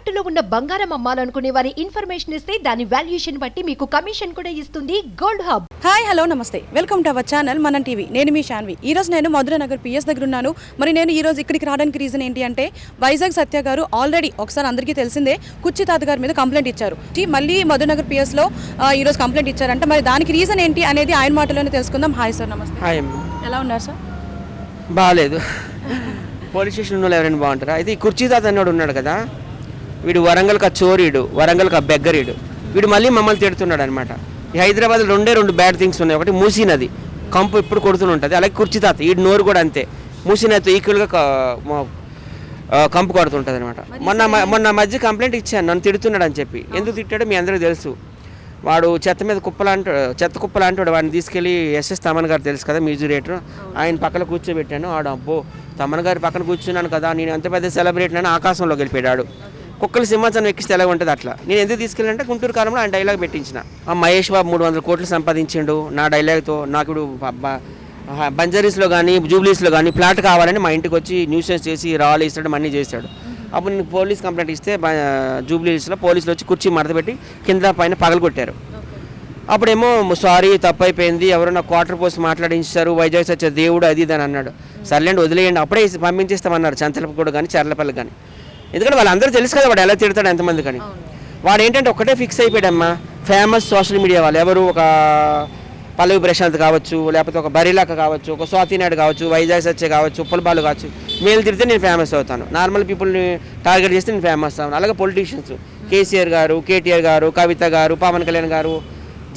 తాకట్టులో ఉన్న బంగారం అమ్మాలనుకునే వారి ఇన్ఫర్మేషన్ ఇస్తే దాని వాల్యుయేషన్ బట్టి మీకు కమిషన్ కూడా ఇస్తుంది గోల్డ్ హబ్. హాయ్ హలో నమస్తే. Welcome to our channel Manam TV. నేను మీ శాన్వి. ఈ రోజు నేను మధుర నగర్ పిఎస్ దగ్గర ఉన్నాను. మరి నేను ఈ రోజు ఇక్కడికి రావడానికి రీజన్ ఏంటి అంటే వైజాగ్ సత్య గారు ఆల్రెడీ ఒకసారి అందరికీ తెలిసిందే కుర్చీ తాత గారి మీద కంప్లైంట్ ఇచ్చారు. మళ్ళీ మధుర నగర్ పిఎస్లో ఈ రోజు కంప్లైంట్ ఇచ్చారంట. మరి దానికి రీజన్ ఏంటి అనేది ఆయన మాటలోనే తెలుసుకుందాం. హాయ్ సార్ నమస్తే. హాయ్. ఎలా ఉన్నారు సార్? బాగాలేదు పోలీస్ స్టేషన్ ఉన్న వాళ్ళు ఎవరైనా బాగుంటారా? అయితే ఈ కుర్చీ తాత అన్నాడు ఉన్నాడు కదా. వీడు వరంగల్కి ఆ చోరీడు వరంగల్కి ఆ బెగ్గరీడు. వీడు మళ్ళీ మమ్మల్ని తిడుతున్నాడు అనమాట ఈ హైదరాబాద్లో రెండే రెండు బ్యాడ్ థింగ్స్ ఉన్నాయి. ఒకటి మూసీ నది. కంపు ఎప్పుడు కొడుతూనే ఉంటుంది. అలాగే కుర్చీ తాత వీడి నోరు కూడా అంతే. మూసీ నదితో ఈక్వల్గా కంపు కొడుతుంటుంది అనమాట మొన్న మొన్న మధ్య కంప్లైంట్ ఇచ్చాను. నన్ను తిడుతున్నాడు అని చెప్పి ఎందుకు తిట్టాడో మీ అందరికీ తెలుసు. వాడు చెత్త మీద కుప్పలాంటి చెత్త కుప్పలాంటాడు వాడిని తీసుకెళ్ళి ఎస్ఎస్ తమన్ గారు తెలుసు కదా మ్యూజిరేటర్ ఆయన పక్కన కూర్చోబెట్టాను. ఆడు అబ్బో తమన్ గారి పక్కన కూర్చున్నాను కదా నేను ఎంత పెద్ద సెలబ్రేట్ అని ఆకాశంలోకి వెళ్ళిపోయాడు. కుక్కలు సింహాసనం ఎక్కిస్తే ఎలా ఉంటుంది అట్లా. నేను ఎందుకు తీసుకెళ్ళానంటే గుంటూరు కాలంలో ఆయన డైలాగ్ పెట్టించిన. ఆ మహేష్ బాబు మూడు వందల కోట్లు సంపాదించిండు నా డైలాగ్తో నాకు ఇప్పుడు బంజారీస్లో కానీ జూబ్లీస్లో కానీ ఫ్లాట్ కావాలని మా ఇంటికి వచ్చి న్యూసెన్స్ చేసి రాళ్ళు ఇస్తాడు మనీ చేస్తాడు. అప్పుడు నేను పోలీస్ కంప్లైంట్ ఇస్తే జూబ్లీస్లో పోలీసులు వచ్చి కుర్చీ మడతపెట్టి కింద పైన పగలగొట్టారు అప్పుడేమో సారీ తప్పు అయిపోయింది ఎవరో నా క్వార్టర్ పోస్ట్ మాట్లాడించారు. వైజాగ్ సచ్చే దేవుడు అది ఇది అని అన్నాడు. సర్లేండి వదిలేయండి. అప్పుడే పంపించేస్తామన్నారు. చంచలపూడ కానీ చర్లపల్లి కానీ ఎందుకంటే వాళ్ళందరూ తెలుసు కదా వాడు ఎలా తిడతాడు ఎంతమంది కానీ వాడు ఏంటంటే ఒకటే ఫిక్స్ అయిపోయాడమ్మా. ఫేమస్ సోషల్ మీడియా వాళ్ళు ఎవరు? ఒక పల్లవి ప్రశాంత్ కావచ్చు లేకపోతే ఒక బరిలాక కావచ్చు ఒక స్వాతి నాయుడు కావచ్చు వైజాగ్ సచ్చే కావచ్చు ఉప్పలబాలు కావచ్చు. వీళ్ళు తిడితే నేను ఫేమస్ అవుతాను. నార్మల్ పీపుల్ని టార్గెట్ చేస్తే నేను ఫేమస్ అవుతాను. అలాగే పొలిటీషియన్స్. కేసీఆర్ గారు కేటీఆర్ గారు కవిత గారు పవన్ కళ్యాణ్ గారు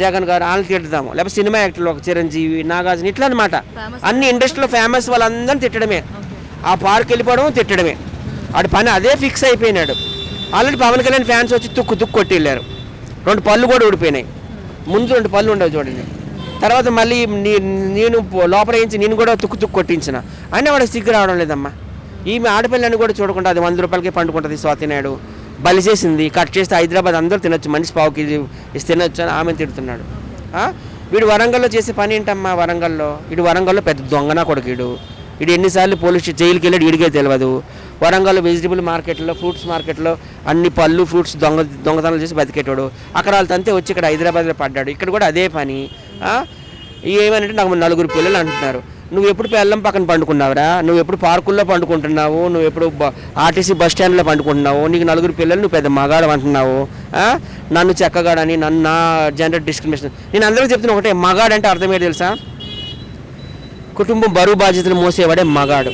జగన్ గారు వాళ్ళని తిడదాము లేకపోతే సినిమా యాక్టర్లు ఒక చిరంజీవి నాగార్జున ఇట్లా అనమాట అన్ని ఇండస్ట్రీలో ఫేమస్ వాళ్ళందరినీ తిట్టడమే. ఆ పార్క్ వెళ్ళిపోవడం తిట్టడమే. ఆడు పని అదే ఫిక్స్ అయిపోయినాడు. ఆల్రెడీ పవన్ కళ్యాణ్ ఫ్యాన్స్ వచ్చి తుక్కు తుక్కు కొట్టి వెళ్ళారు రెండు పళ్ళు కూడా ఊడిపోయినాయి. ముందు రెండు పళ్ళు ఉండవు చూడండి. తర్వాత మళ్ళీ నేను లోపల వేయించి నేను కూడా తుక్కు తుక్కు కొట్టించిన. అయినా వాడికి సిగ్గు రావడం లేదమ్మా. ఈమె ఆడపిల్లని కూడా చూడకుండా అది వంద రూపాయలకి పండుకుంటుంది స్వాతినాయుడు బలి చేసింది కట్ చేస్తే హైదరాబాద్ అందరూ తినొచ్చు మనిషి పావు కేజీ తినొచ్చు అని ఆమె తిడుతున్నాడు. వీడు వరంగల్లో చేసే పని ఏంటమ్మా వరంగల్లో? వీడు వరంగల్లో పెద్ద దొంగనా కొడుకు వీడు వీడు ఎన్నిసార్లు పోలీస్ స్టేషన్ జైలుకి వెళ్ళాడు వీడికే తెలియదు వరంగల్ వెజిటబుల్ మార్కెట్లో ఫ్రూట్స్ మార్కెట్లో అన్ని పళ్ళు ఫ్రూట్స్ దొంగ దొంగతనాలు చేసి బతికేటాడు. అక్కడ వాళ్ళు తంతే వచ్చి ఇక్కడ హైదరాబాద్లో పడ్డాడు. ఇక్కడ కూడా అదే పని. ఏమనంటే నాకు నలుగురు పిల్లలు అంటున్నారు. నువ్వు ఎప్పుడు పెళ్ళం పక్కన పండుకున్నావురా? నువ్వు ఎప్పుడు పార్కుల్లో పండుకుంటున్నావు? నువ్వు ఎప్పుడు ఆర్టీసీ బస్ స్టాండ్లో పండుకుంటున్నావు? నీకు నలుగురు పిల్లలు నువ్వు పెద్ద మగాడు అంటున్నావు. నన్ను చెక్కగాడని నన్ను నా జెండర్ డిస్క్రిమినేషన్ నేను అందరికీ చెప్తున్నా ఒకటే మగాడు అంటే అర్థమేంటి తెలుసా? కుటుంబం బరువు బాధ్యతలు మోసేవాడే మగాడు.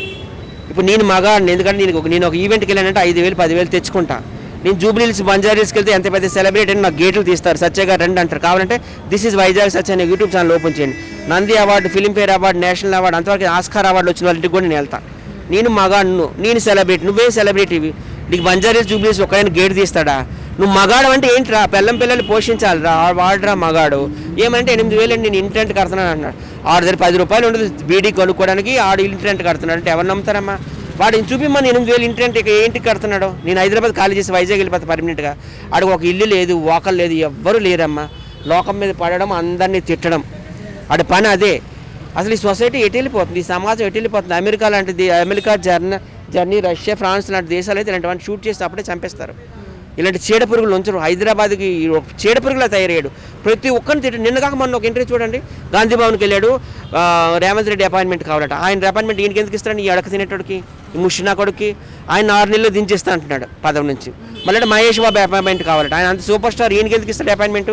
ఇప్పుడు నేను మగాడిని ఎందుకంటే నేను ఒక నేను ఒక ఈవెంట్కి వెళ్ళానంటే ఐదు వేలు పదివేలు తెచ్చుకుంటా. నేను జూబ్లీహిల్స్ బంజారీస్కి వెళ్తే ఎంత పెద్ద సెలబ్రిటీ అని నాకు గేట్లు తీస్తారు. సత్య గారు రండి అంటారు. కావాలంటే దిస్ ఇస్ వైజాగ్ సత్య అనే యూట్యూబ్ ఛానల్ ఓపెన్ చేయండి. Nandi award Filmfare award national award అంతవరకు ఆస్కార్ అవార్డు వచ్చిన వాళ్ళకి కూడా నేను వెళ్తాను నేను మగాడు నేను సెలబ్రిటీ నువ్వే సెలబ్రిటీవి నీకు బంజారీస్ ఒక ఒకరైనా గేట్ తీస్తాడా? నువ్వు మగాడు అంటే ఏంట్రా? పిల్లం పిల్లల్ని పోషించాలిరా? వాడురా మగాడు. ఏమంటే ఎనిమిది వేలు నేను ఇంటెంట్ కడుతున్నాను అన్నాడు. ఆడు దగ్గర పది రూపాయలు ఉండదు బీడీ కొనుక్కోవడానికి ఆడు ఇంటెంట్ కడుతున్నాడు అంటే ఎవరు నమ్ముతారమ్మా? వాడిని చూపిమ్మని ఎనిమిది వేలు ఇంటెంట్ ఇక ఏంటికి కడుతున్నాడు? నేను హైదరాబాద్ ఖాళీ చేసి వైజాగ్ వెళ్ళిపోతా పర్మనెంట్గా. ఆడికి ఒక ఇల్లు లేదు ఓకలు లేదు ఎవ్వరు లేరమ్మా. లోకం మీద పడడం అందరినీ తిట్టడం. ఆడి పని అదే. అసలు ఈ సొసైటీ ఎటు వెళ్ళిపోతుంది? ఈ సమాజం ఎటు వెళ్ళిపోతుంది? అమెరికా లాంటిది అమెరికా జర్న జర్నీ రష్యా ఫ్రాన్స్ లాంటి దేశాలు అయితే ఇలాంటివన్నీ షూట్ చేస్తే అప్పుడే చంపేస్తారు. ఇలాంటి చీడ పురుగులు ఉంచరు. హైదరాబాద్కి చీడ పురుగులా తయారయ్యాడు. ప్రతి ఒక్కరిని తిట్టు నిన్నగాక మొన్న ఒక ఇంటర్వ్యూ చూడండి. గాంధీ భవన్కి వెళ్ళాడు. రేవంత్ రెడ్డి అపాయింట్మెంట్ కావాలట. ఆయన అపాయింట్మెంట్ ఈయనకి ఎందుకు ఇస్తాడు ఈ అడక తినేటోడికి ఈ ముషినా కొడుకి ఆయన ఆరు నెలలు దించేస్తా అంటున్నాడు పదవి నుంచి. మళ్ళీ మహేష్ బాబు అపాయింట్మెంట్ కావాలట. ఆయన అంత సూపర్ స్టార్ ఈయనకి ఎందుకు ఇస్తాడు అపాయింట్మెంట్?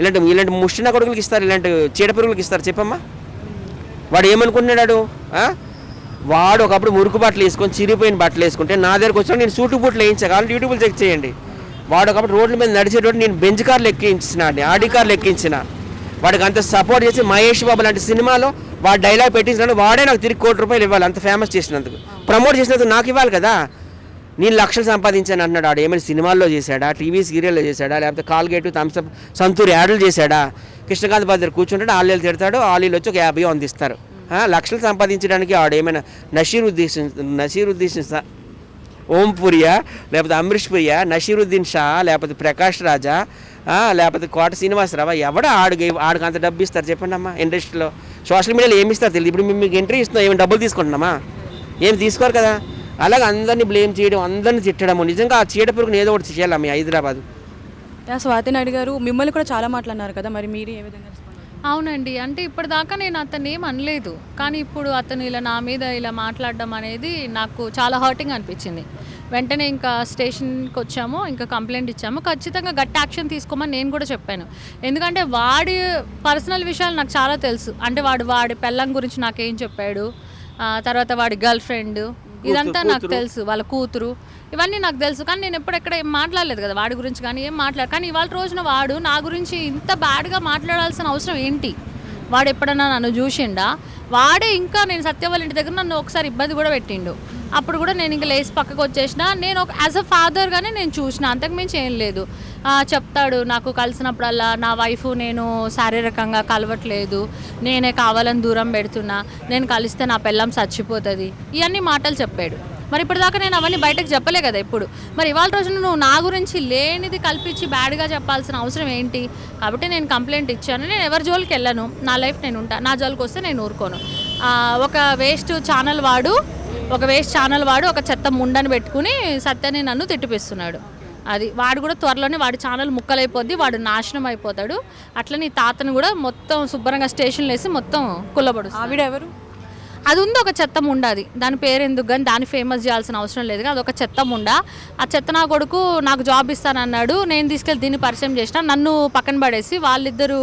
ఇలాంటి ఇలాంటి ముషినా కొడుకులకి ఇస్తారు. ఇలాంటి చీడ పురుగులకి ఇస్తారు. చెప్పమ్మా. వాడు ఏమనుకుంటున్నాడు వాడు ఒకప్పుడు మురుకు బట్టలు వేసుకొని చిరిగిపోయిన బట్టలు వేసుకుంటే నా దగ్గరకు వచ్చిన నేను సూటు బూట్లు వేయించా కావాలి యూట్యూబ్లో చెక్ చేయండి. వాడు ఒకప్పుడు రోడ్ల మీద నడిచేటోడు నేను బెంచ్ కార్లు ఎక్కించిన ఆడి కార్లు ఎక్కించిన. వాడికి అంత సపోర్ట్ చేసి మహేష్ బాబు లాంటి సినిమాలో వాడు డైలాగ్ పెట్టించినాడు వాడే నాకు తిరిగి కోటి రూపాయలు ఇవ్వాలి అంత ఫేమస్ చేసినందుకు. ప్రమోట్ చేసినందుకు నాకు ఇవ్వాలి కదా. నేను లక్షలు సంపాదించాను అన్నాడు ఆడు ఏమైనా సినిమాల్లో చేశాడా టీవీ సీరియల్లో చేశాడా లేకపోతే కాల్గేట్ థమ్స్అప్ సంతూర్ యాడ్లు చేశాడా? కృష్ణకాంత్ బాబు దగ్గర కూర్చుంటాడు ఆలీలు తిడతాడు ఆలీలు వచ్చి ఒక యాభై అందిస్తారు లక్షలు సంపాదించడానికి ఆడు ఏమైనా నషీరుద్దీన్ నషీరుద్దీన్ ఓం పురియా లేకపోతే అమరీష్ పురియా నషీరుద్దీన్ షా లేకపోతే ప్రకాష్ రాజా లేకపోతే కోట శ్రీనివాసరావు ఎవడ ఆడికి ఆడికి అంత డబ్బు ఇస్తారు చెప్పండి అమ్మా ఇండస్ట్రీలో సోషల్ మీడియాలో ఏమి ఇస్తారు తెలియదు. ఇప్పుడు మేము మీకు ఎంట్రీ ఇస్తున్నాం ఏమి డబ్బులు తీసుకుంటున్నామా ఏమి తీసుకోరు కదా? అలాగే అందరినీ బ్లేమ్ చేయడం అందరిని తిట్టడము. నిజంగా ఆ చీడ పురుగుని ఏదో ఒకటి చేయాలి మీ హైదరాబాద్. స్వాతి నాయుడు గారు మిమ్మల్ని కూడా చాలా మాట్లాడినారు కదా మరి మీరు ఏ విధంగా? అవునండి. అంటే ఇప్పటిదాకా నేను అతన్ని ఏం అనలేదు. కానీ ఇప్పుడు అతను ఇలా నా మీద ఇలా మాట్లాడడం అనేది నాకు చాలా హర్టింగ్ అనిపించింది. వెంటనే ఇంకా స్టేషన్కి వచ్చాము ఇంకా కంప్లైంట్ ఇచ్చాము. ఖచ్చితంగా గట్టి యాక్షన్ తీసుకోమని నేను కూడా చెప్పాను. ఎందుకంటే వాడి పర్సనల్ విషయాలు నాకు చాలా తెలుసు. అంటే వాడు వాడి పెళ్ళం గురించి నాకేం చెప్పాడు? తర్వాత వాడి గర్ల్ ఫ్రెండ్ ఇదంతా నాకు తెలుసు వాళ్ళ కూతురు. ఇవన్నీ నాకు తెలుసు. కానీ నేను ఎప్పుడెక్కడ ఏం మాట్లాడలేదు కదా వాడి గురించి కానీ ఏం మాట్లాడు కానీ ఇవాళ రోజున వాడు నా గురించి ఇంత బ్యాడ్గా మాట్లాడాల్సిన అవసరం ఏంటి? వాడు ఎప్పుడన్నా నన్ను చూసిండా? వాడే ఇంకా నేను సత్య వాళ్ళ ఇంటి దగ్గర నన్ను ఒకసారి ఇబ్బంది కూడా పెట్టిండు. అప్పుడు కూడా నేను ఇంకా లేచి పక్కకు వచ్చేసిన. నేను ఒక యాజ్ అ ఫాదర్గానే నేను చూసిన. అంతకుమించి ఏం లేదు. చెప్తాడు నాకు కలిసినప్పుడల్లా నా వైఫ్ నేను శారీరకంగా కలవట్లేదు. నేనే కావాలని దూరం పెడుతున్నా. నేను కలిస్తే నా పిల్లం చచ్చిపోతుంది. ఇవన్నీ మాటలు చెప్పాడు. మరి ఇప్పటిదాకా నేను అవన్నీ బయటకు చెప్పలే కదా ఇప్పుడు మరి ఇవాళ రోజున నువ్వు నా గురించి లేనిది కల్పించి బ్యాడ్గా చెప్పాల్సిన అవసరం ఏంటి? కాబట్టి నేను కంప్లైంట్ ఇచ్చాను. నేను ఎవరి జోలికి వెళ్ళను నా లైఫ్ నేను ఉంటా. నా జోలికి వస్తే నేను ఊరుకోను. ఒక వేస్ట్ ఛానల్ వాడు ఒక వేస్ట్ ఛానల్ వాడు ఒక చెత్త ముండని పెట్టుకుని సత్యాన్ని నన్ను తిట్టిపిస్తున్నాడు. అది వాడు కూడా త్వరలోనే వాడి ఛానల్ ముక్కలైపోద్ది వాడు నాశనం అయిపోతాడు. అట్లనే ఈ తాతను కూడా మొత్తం శుభ్రంగా స్టేషన్లు వేసి మొత్తం కుల్లబడు ఆవిడ ఎవరు అది ఉంది ఒక చెత్త ముండ అది. దాని పేరు ఎందుకు కానీ దాన్ని ఫేమస్ చేయాల్సిన అవసరం లేదు అది ఒక చెత్త ముండ ఆ చెత్త నా కొడుకు నాకు జాబ్ ఇస్తానన్నాడు. నేను తీసుకెళ్ళి దీన్ని పరిచయం చేసిన నన్ను పక్కన పడేసి వాళ్ళిద్దరూ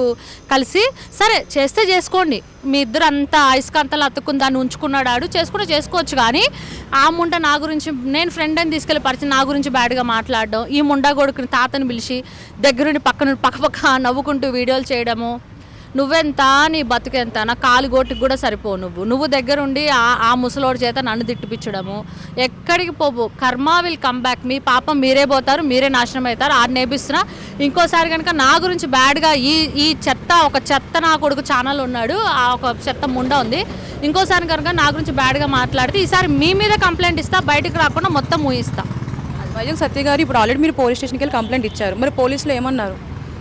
కలిసి సరే చేస్తే చేసుకోండి. మీ ఇద్దరు అంత అయస్కాంతాలు అతుక్కుని దాన్ని ఉంచుకున్నాడు ఆడు. చేసుకుంటే చేసుకోవచ్చు కానీ ఆ ముండ నా గురించి నేను ఫ్రెండ్ అని తీసుకెళ్ళి పరిచయం నా గురించి బ్యాడ్గా మాట్లాడడం ఈ ముండా కొడుకుని తాతని పిలిచి దగ్గరుండి పక్కన పక్కపక్క నవ్వుకుంటూ వీడియోలు చేయడము. నువ్వెంత? నీ బతుకెంత? నా కాలు గోటికి కూడా సరిపోవు నువ్వు. నువ్వు దగ్గరుండి ఆ ఆ ముసలోడి చేత నన్ను తిట్టిపించడము ఎక్కడికి పోవు కర్మ విల్ కమ్ బ్యాక్ మీ పాపం మీరే పోతారు మీరే నాశనం అవుతారు ఆ నేపిస్తున్నా ఇంకోసారి కనుక నా గురించి బ్యాడ్గా ఈ ఈ చెత్త ఒక చెత్త నా కొడుకు ఛానల్ ఉన్నాడు. ఆ ఒక చెత్త ముండ ఉంది. ఇంకోసారి కనుక నా గురించి బ్యాడ్గా మాట్లాడితే ఈసారి మీ మీద కంప్లైంట్ ఇస్తా బయటికి రాకుండా మొత్తం మూయిస్తా వైజాగ్ సత్య గారు ఇప్పుడు ఆల్రెడీ మీరు పోలీస్ స్టేషన్కి వెళ్ళి కంప్లైంట్ ఇచ్చారు. మరి పోలీసులు ఏమన్నారు?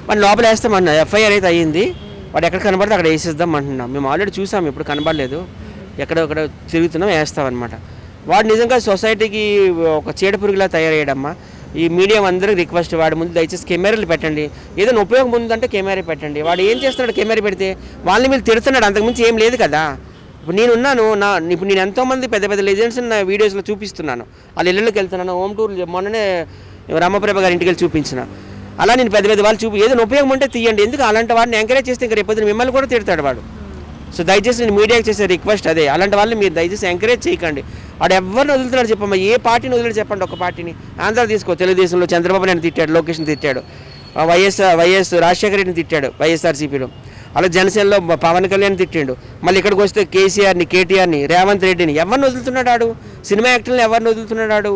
వాడిని లోపల వేస్తామన్నా ఎఫ్ఐఆర్ అయితే అయ్యింది. వాడు ఎక్కడ కనబడితే అక్కడ వేసేద్దాం అంటున్నాం. మేము ఆల్రెడీ చూసాం ఇప్పుడు కనబడలేదు. ఎక్కడ ఒకడ తిరుగుతున్నాం వేస్తామన్నమాట. వాడు నిజంగా సొసైటీకి ఒక చీడపురుగులా తయారయ్యాడమ్మా. ఈ మీడియం అందరికి రిక్వెస్ట్ వాడి ముందు దయచేసి కెమెరాలు పెట్టండి. ఏదైనా ఉపయోగం ఉందంటే కెమెరా పెట్టండి. వాడు ఏం చేస్తున్నాడు కెమెరా పెడితే? వాళ్ళని మీరు తిడుతున్నాడు అంతకుమించి ఏం లేదు కదా. ఇప్పుడు నేను ఉన్నాను నా ఇప్పుడు నేను ఎంతోమంది పెద్ద పెద్ద లెజెండ్స్ నా వీడియోస్లో చూపిస్తున్నాను. వాళ్ళ ఇళ్ళకి వెళ్తున్నాను హోమ్ టూర్ మొన్ననే రామప్రభ గారి ఇంటికి వెళ్ళి చూపించిన. అలా నేను పెద్ద పెద్ద వాళ్ళు చూపి ఏదైనా ఉపయోగం ఉంటే తీయండి. ఎందుకు? అలాంటి వాడిని ఎంకరేజ్ చేస్తే ఇంకా రేపు మిమ్మల్ని కూడా తిడతాడు వాడు. సో దయచేసి నేను మీడియాకి చేసే రిక్వెస్ట్ అదే. అలాంటి వాళ్ళని మీరు దయచేసి ఎంకరేజ్ చేయకండి. వాడు ఎవరిని వదులుతున్నాడు చెప్పమ్మా? ఏ పార్టీని వదిలేడు చెప్పండి ఒక పార్టీని. ఆంధ్ర తీసుకో. తెలుగుదేశంలో చంద్రబాబు నాయుడు తిట్టాడు లోకేష్ని తిట్టాడు. వైఎస్ఆర్ వైఎస్ వైఎస్ రాజశేఖర రెడ్డిని తిట్టాడు వైఎస్ఆర్సీపీలో. అలా జనసేనలో పవన్ కళ్యాణ్ తిట్టిండు. మళ్ళీ ఇక్కడికి వస్తే కేసీఆర్ని కేటీఆర్ని రేవంత్ రెడ్డిని ఎవరిని వదులుతున్నాడు సినిమా యాక్టర్ని ఎవరిని వదులుతున్నాడు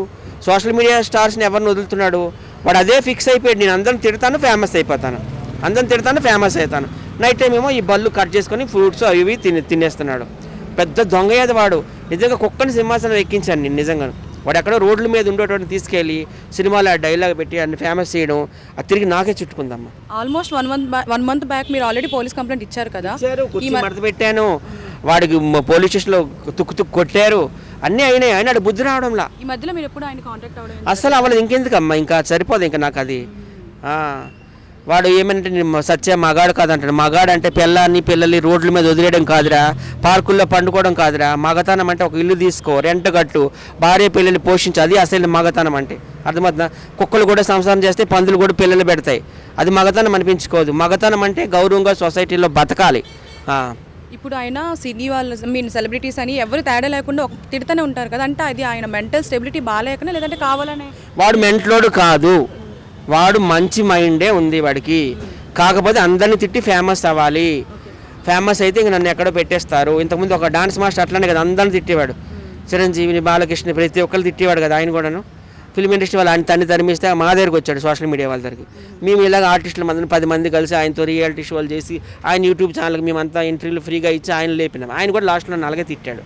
సోషల్ మీడియా స్టార్స్ని ఎవరిని వదులుతున్నాడు? వాడు అదే ఫిక్స్ అయిపోయాడు నేను అందరిని తిడతాను ఫేమస్ అయిపోతాను. అందరిని తిడతాను ఫేమస్ అవుతాను. నైట్ టైం ఏమో ఈ బళ్ళు కట్ చేసుకొని ఫ్రూట్స్ అవి ఇవి తిని తినేస్తున్నాడు. పెద్ద దొంగయ్యేది వాడు? నిజంగా కుక్కని సింహాసనం ఎక్కించాను నేను నిజంగా. వాడు ఎక్కడో రోడ్ల మీద ఉండేటువంటి తీసుకెళ్ళి సినిమాలో డైలాగ్ పెట్టి అన్ని ఫేమస్ చేయడం అది తిరిగి నాకే చుట్టుకుందమ్మా. Almost one month one month back మీరు ఆల్రెడీ పోలీస్ కంప్లైంట్ ఇచ్చారు కదా? మడత పెట్టాను. వాడికి పోలీస్ స్టేషన్లో తుక్కు తుక్కు కొట్టారు. అన్నీ అయినాయి. అయినా బుద్ధి రావడంలా. ఈ మధ్యలో మీరు ఎప్పుడు ఆయన కాంటాక్ట్ అవ్వడం అస్సలు అవ్వలేదు. ఇంకెందుకమ్మా? ఇంకా సరిపోదు ఇంకా నాకు అది. వాడు ఏమంటే నేను సత్య మగాడు కాదంటాడు. మగాడు అంటే పిల్లాన్ని పిల్లల్ని రోడ్ల మీద వదిలేయడం కాదురా. పార్కుల్లో పండుకోవడం కాదురా. మగతనం అంటే ఒక ఇల్లు తీసుకో. రెంట్ కట్టు. భార్య పిల్లల్ని పోషించు. అది అసలు మగతనం అంటే. అర్థమవుతుందా? కుక్కలు కూడా సంసారం చేస్తే పందులు కూడా పిల్లలు పెడతాయి. అది మగతనం అనిపించుకోదు. మగతనం అంటే గౌరవంగా సొసైటీలో బతకాలి. ఇప్పుడు ఆయన సినీ వాళ్ళు మీన్ సెలబ్రిటీస్ అని ఎవరు తేడా లేకుండా ఒక ఉంటారు కదా. అంటే అది ఆయన మెంటల్ స్టెబిలిటీ బాగాలేకనే లేదంటే కావాలనే? వాడు మెంట్లోడు కాదు. వాడు మంచి మైండే ఉంది వాడికి. కాకపోతే అందరిని తిట్టి ఫేమస్ అవ్వాలి. ఫేమస్ అయితే ఇంక నన్ను ఎక్కడో పెట్టేస్తారు. ఇంతకుముందు ఒక డాన్స్ మాస్టర్ అట్లానే కదా అందరిని తిట్టేవాడు. చిరంజీవిని బాలకృష్ణ ప్రతి ఒక్కరు తిట్టేవాడు కదా ఆయన కూడాను. ఫిల్మ్ ఇండస్ట్రీ వాళ్ళు ఆయన తన్ని తరిమిస్తే మా దగ్గరికి వచ్చాడు సోషల్ మీడియా వాళ్ళ దగ్గరికి. మేము ఇలాగ ఆర్టిస్టులు మందిని పది మంది కలిసి ఆయనతో రియాలిటీ షోలు చేసి ఆయన యూట్యూబ్ ఛానల్కి మేమంతా ఇంటర్వ్యూలు ఫ్రీగా ఇచ్చి ఆయన లేపినాం. ఆయన కూడా లాస్ట్లో నల్లగే తిట్టాడు.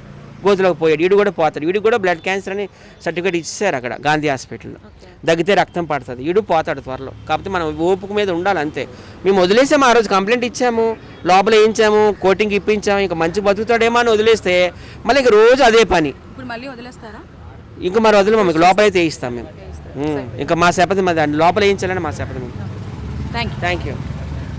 గోతులోకి పోయాడు. వీడు కూడా పోతాడు. వీడు కూడా బ్లడ్ క్యాన్సర్ అని సర్టిఫికేట్ ఇచ్చారు అక్కడ గాంధీ హాస్పిటల్లో. దగ్గితే రక్తం పడుతుంది. వీడు పోతాడు త్వరలో. కాకపోతే మనం ఓపిక మీద ఉండాలి అంతే. మేము వదిలేసాము ఆ రోజు కంప్లైంట్ ఇచ్చాము. లోపల వేయించాము కోటింగ్ ఇప్పించాము. ఇంకా మంచి బతుకుతాడేమో అని వదిలేస్తే మళ్ళీ ఇక రోజు అదే పని. ఇప్పుడు మళ్ళీ వదిలేస్తారా? ఇంకా మరి వదిలి మీకు లోపలైతే వేయిస్తాం మేము. ఇంకా మా శపథం అది లోపల వేయించాలని మా యూ థ్యాంక్ యూ